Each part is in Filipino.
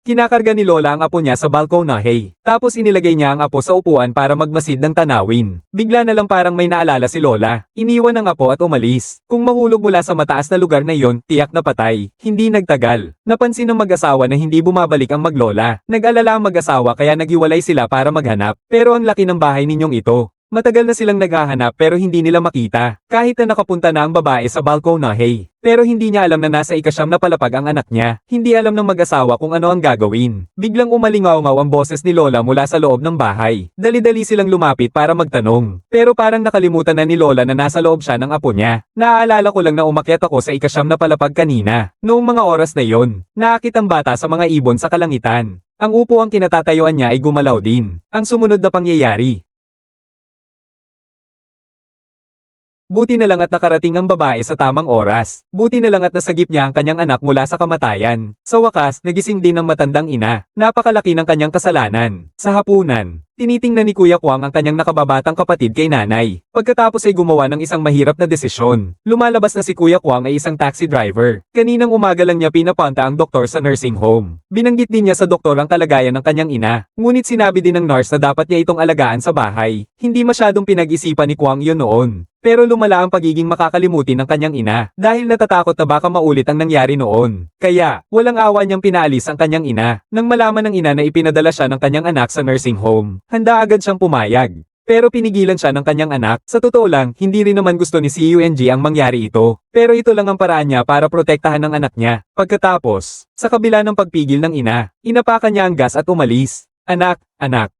Kinakarga ni Lola ang apo niya sa balkonahe. Tapos inilagay niya ang apo sa upuan para magmasid ng tanawin. Bigla na lang parang may naalala si Lola. Iniwan ang apo at umalis. Kung mahulog mula sa mataas na lugar na yon, tiyak na patay. Hindi nagtagal. Napansin ng mag-asawa na hindi bumabalik ang maglola. Nag-alala ang mag-asawa kaya naghiwalay sila para maghanap. Pero ang laki ng bahay ninyong ito. Matagal na silang naghahanap pero hindi nila makita. Kahit na nakapunta na ang babae sa balkonahe. Pero hindi niya alam na nasa ikasyam na palapag ang anak niya. Hindi alam ng mag-asawa kung ano ang gagawin. Biglang umalingaw-ngaw ang boses ni Lola mula sa loob ng bahay. Dali-dali silang lumapit para magtanong. Pero parang nakalimutan na ni Lola na nasa loob siya ng apo niya. Naaalala ko lang na umakyat ako sa ikasyam na palapag kanina. Noong mga oras na yon, naakit ang bata sa mga ibon sa kalangitan. Ang upo ang kinatatayuan niya ay gumalaw din. Ang sumunod na pangyayari, Buti na lang at nakarating ang babae sa tamang oras. Buti na lang at nasagip niya ang kanyang anak mula sa kamatayan. Sa wakas, nagising din ang matandang ina. Napakalaki ng kanyang kasalanan. Sa hapunan, tinitingnan ni Kuya Kwang ang kanyang nakababatang kapatid kay nanay. Pagkatapos ay gumawa ng isang mahirap na desisyon. Lumalabas na si Kuya Kwang ay isang taxi driver. Kaninang umaga lang niya pinapunta ang doktor sa nursing home. Binanggit din niya sa doktor ang kalagayan ng kanyang ina. Ngunit sinabi din ng nurse na dapat niya itong alagaan sa bahay. Hindi masyadong pinag-isipan ni Kwang yun noon. Pero lumala ang pagiging makakalimutin ng kanyang ina dahil natatakot na baka maulit ang nangyari noon. Kaya, walang awa niyang pinaalis ang kanyang ina. Nang malaman ng ina na ipinadala siya ng kanyang anak sa nursing home, handa agad siyang pumayag. Pero pinigilan siya ng kanyang anak. Sa totoo lang, hindi rin naman gusto ni CUNG ang mangyari ito. Pero ito lang ang paraan niya para protektahan ng anak niya. Pagkatapos, sa kabila ng pagpigil ng ina, inapakan niya ang gas at umalis. Anak, anak,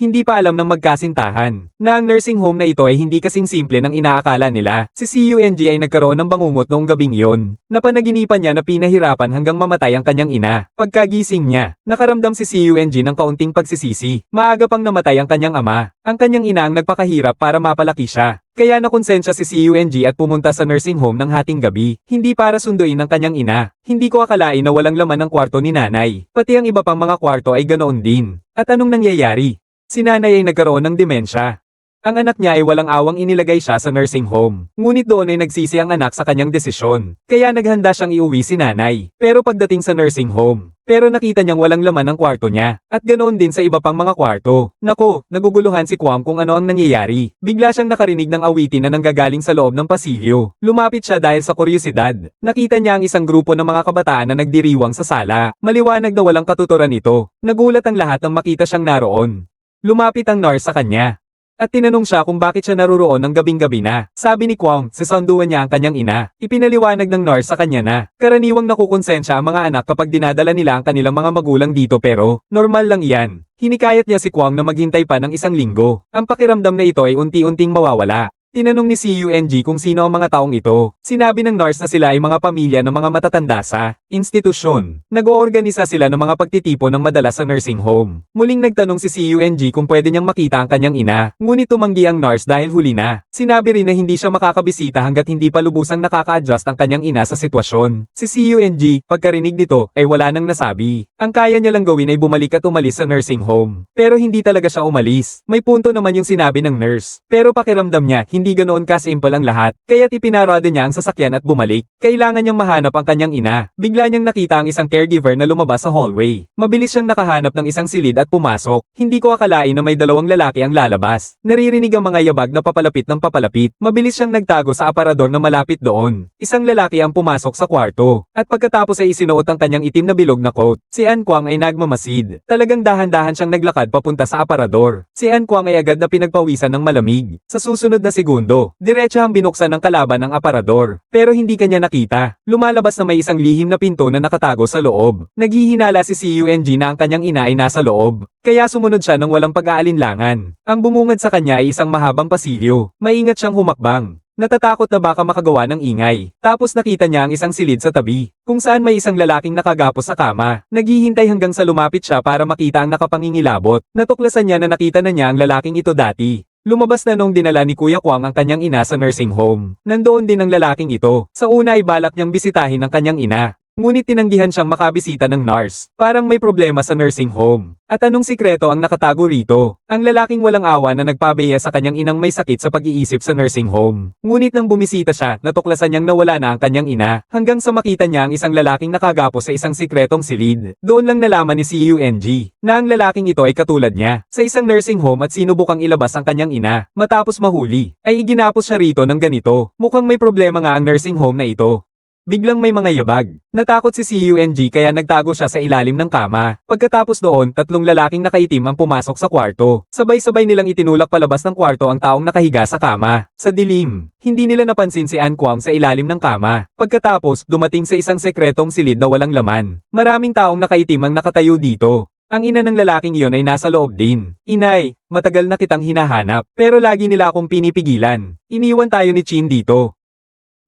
hindi pa alam ng magkasintahan na ang nursing home na ito ay hindi kasing simple ng inaakala nila. Si CUNG ay nagkaroon ng bangungot noong gabing yon. Napanaginipan niya na pinahirapan hanggang mamatay ang kanyang ina. Pagkagising niya, nakaramdam si CUNG ng kaunting pagsisisi. Maaga pang namatay ang kanyang ama. Ang kanyang ina ang nagpakahirap para mapalaki siya. Kaya nakonsensya si CUNG at pumunta sa nursing home ng hating gabi, hindi para sunduin ang kanyang ina. Hindi ko akalain na walang laman ang kwarto ni nanay. Pati ang iba pang mga kwarto ay ganoon din. At anong nangyayari? Si nanay ay nagkaroon ng demensya. Ang anak niya ay walang awang inilagay siya sa nursing home. Ngunit doon ay nagsisi ang anak sa kanyang desisyon. Kaya naghanda siyang iuwi si nanay. Pero pagdating sa nursing home, pero nakita niyang walang laman ang kwarto niya. At ganoon din sa iba pang mga kwarto. Nako, naguguluhan si Kwam kung ano ang nangyayari. Bigla siyang nakarinig ng awitin na nanggagaling sa loob ng pasilyo. Lumapit siya dahil sa kuryosidad. Nakita niya ang isang grupo ng mga kabataan na nagdiriwang sa sala. Maliwanag na walang katuturan ito. Nagulat ang lahat nang makita siyang naroon. Lumapit ang nurse sa kanya. At tinanong siya kung bakit siya naruroon ng gabing-gabi na. Sabi ni Kwang, sisanduan niya ang kanyang ina. Ipinaliwanag ng nurse sa kanya na, karaniwang nakukonsensya ang mga anak kapag dinadala nila ang kanilang mga magulang dito pero, normal lang iyan. Hinikayat niya si Kwang na maghintay pa ng isang linggo. Ang pakiramdam na ito ay unti-unting mawawala. Tinanong ni CUNG kung sino ang mga taong ito. Sinabi ng nurse na sila ay mga pamilya ng mga matatanda sa institusyon. Nag-oorganisa sila ng mga pagtitipon ng madalas sa nursing home. Muling nagtanong si CUNG kung pwede niyang makita ang kanyang ina. Ngunit tumanggi ang nurse dahil huli na. Sinabi rin na hindi siya makakabisita hanggat hindi pa lubusang nakaka-adjust ang kanyang ina sa sitwasyon. Si CUNG, pagkarinig nito, ay wala nang nasabi. Ang kaya niya lang gawin ay bumalik at umalis sa nursing home. Pero hindi talaga siya umalis. May punto naman yung sinabi ng nurse. Pero pakiramdam niya, hindi ganoon kasimple ang lahat. Kaya't ipinarada niya ang sasakyan at bumalik. Kailangan niyang mahanap ang kanyang ina. Bigla niyang nakita ang isang caregiver na lumabas sa hallway. Mabilis siyang nakahanap ng isang silid at pumasok. Hindi ko akalain na may dalawang lalaki ang lalabas. Naririnig ang mga yabag na papalapit ng papalapit. Mabilis siyang nagtago sa aparador na malapit doon. Isang lalaki ang pumasok sa kwarto. At pagkatapos ay isinuot ang kanyang itim na bilog na coat. Si Ann Kwang ay nagmamasid. Talagang dahan-dahan siyang naglakad papunta sa aparador. Si Ann Kwang ay agad na pinagpawisan ng malamig. Sa susunod na segundo, diretsahang binuksan ng kalaban ang aparador. Pero hindi kanya nakita. Lumalabas na may isang lihim na pinto na nakatago sa loob. Naghihinala si CUNG na ang kanyang ina ay nasa loob. Kaya sumunod siya ng walang pag-aalinlangan. Ang bumungad sa kanya ay isang mahabang pasilyo. Maingat siyang humakbang. Natatakot na baka makagawa ng ingay. Tapos nakita niya ang isang silid sa tabi, kung saan may isang lalaking nakagapos sa kama. Naghihintay hanggang sa lumapit siya para makita ang nakapangingilabot. Natuklasan niya na nakita na niya ang lalaking ito dati. Lumabas na nung dinala ni Kuya Kwang ang kanyang ina sa nursing home. Nandoon din ang lalaking ito. Sa una ay balak niyang bisitahin ang kanyang ina. Ngunit tinanggihan siyang makabisita ng nurse. Parang may problema sa nursing home. At anong sikreto ang nakatago rito? Ang lalaking walang awa na nagpabeya sa kanyang inang may sakit sa pag-iisip sa nursing home. Ngunit nang bumisita siya, natuklasan niyang nawala na ang kanyang ina, hanggang sa makita niya ang isang lalaking nakagapo sa isang sikretong silid. Doon lang nalaman ni CUNG, na ang lalaking ito ay katulad niya, sa isang nursing home at sinubukang ilabas ang kanyang ina. Matapos mahuli, ay iginapos siya rito ng ganito. Mukhang may problema nga ang nursing home na ito. Biglang may mga yabag. Natakot si CUNG kaya nagtago siya sa ilalim ng kama. Pagkatapos doon, tatlong lalaking nakaitim ang pumasok sa kwarto. Sabay-sabay nilang itinulak palabas ng kwarto ang taong nakahiga sa kama. Sa dilim, hindi nila napansin si Ann Kwang sa ilalim ng kama. Pagkatapos, dumating sa isang sekretong silid na walang laman. Maraming taong nakaitim ang nakatayo dito. Ang ina ng lalaking iyon ay nasa loob din. Inay, matagal na kitang hinahanap, pero lagi nila akong pinipigilan. Iniwan tayo ni Chin dito.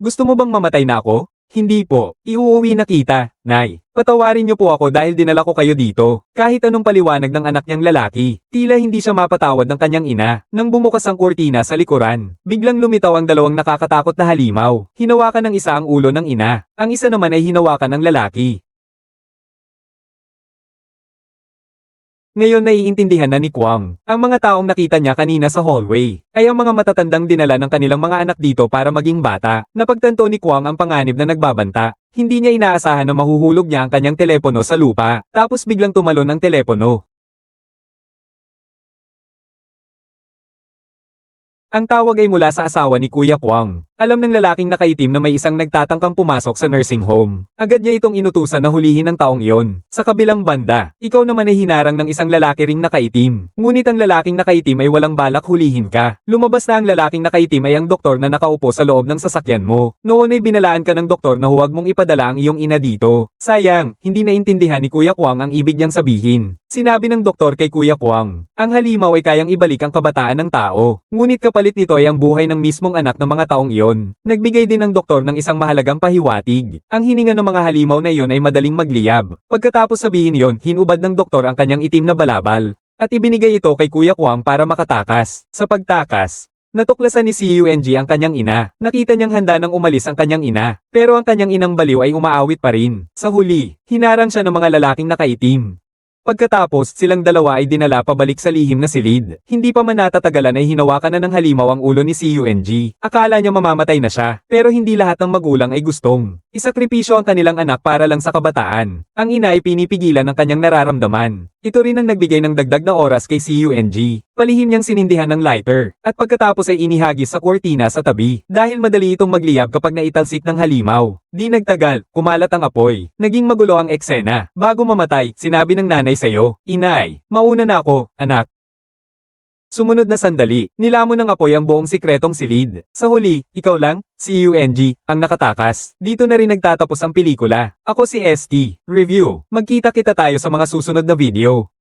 Gusto mo bang mamatay na ako? Hindi po, iuuwi na kita, Nay. Patawarin niyo po ako dahil dinala ko kayo dito. Kahit anong paliwanag ng anak niyang lalaki, tila hindi siya mapatawad ng kanyang ina. Nang bumukas ang kurtina sa likuran, biglang lumitaw ang dalawang nakakatakot na halimaw. Hinawakan ng isa ang ulo ng ina, ang isa naman ay hinawakan ng lalaki. Ngayon naiintindihan na ni Kwang, ang mga taong nakita niya kanina sa hallway, ay ang mga matatandang dinala ng kanilang mga anak dito para maging bata. Napagtanto ni Kwang ang panganib na nagbabanta. Hindi niya inaasahan na mahuhulog niya ang kanyang telepono sa lupa, tapos biglang tumalon ang telepono. Ang tawag ay mula sa asawa ni Kuya Kwang. Alam ng lalaking nakaitim na may isang nagtatangkang pumasok sa nursing home. Agad niya itong inutusan na hulihin ng taong iyon. Sa kabilang banda, ikaw naman ay hinarang ng isang lalaki ring nakaitim. Ngunit ang lalaking nakaitim ay walang balak hulihin ka. Lumabas na ang lalaking nakaitim ay ang doktor na nakaupo sa loob ng sasakyan mo. Noon ay binalaan ka ng doktor na huwag mong ipadala ang iyong ina dito. Sayang, hindi naintindihan ni Kuya Kwang ang ibig niyang sabihin. Sinabi ng doktor kay Kuya Kwang, ang halimaw ay kayang ibalik ang kabataan ng tao. Ngunit kapalit nito ay ang buhay ng mismong anak ng mga taong iyon. Nagbigay din ng doktor ng isang mahalagang pahiwatig. Ang hininga ng mga halimaw na iyon ay madaling magliyab. Pagkatapos sabihin iyon, hinubad ng doktor ang kanyang itim na balabal. At ibinigay ito kay Kuya Kwang para makatakas. Sa pagtakas, Natuklasan ni CUNG ang kanyang ina. Nakita niyang handa nang umalis ang kanyang ina. Pero ang kanyang inang baliw ay umaawit pa rin. Sa huli, hinarang siya ng mga lalaking nakaitim. Pagkatapos, silang dalawa ay dinala pabalik sa lihim na silid. Hindi pa man natatagalan ay hinawakan na ng halimaw ang ulo ni CUNG. Akala niya mamamatay na siya, pero hindi lahat ng magulang ay gustong. Isakripisyo ang kanilang anak para lang sa kabataan. Ang ina ay pinipigilan ng kanyang nararamdaman. Ito rin ang nagbigay ng dagdag na oras kay CUNG. Palihim niyang sinindihan ng lighter, at pagkatapos ay inihagis sa kurtina sa tabi, dahil madali itong magliyab kapag naitalsik ng halimaw. Di nagtagal, kumalat ang apoy. Naging magulo ang eksena. Bago mamatay, sinabi ng nanay sa'yo, Inay, mauna na ako, anak. Sumunod na sandali, nilamon ng apoy ang buong sikretong silid. Sa huli, ikaw lang, CUNG, ang nakatakas. Dito na rin nagtatapos ang pelikula. Ako si ST. Review. Magkita kita tayo sa mga susunod na video.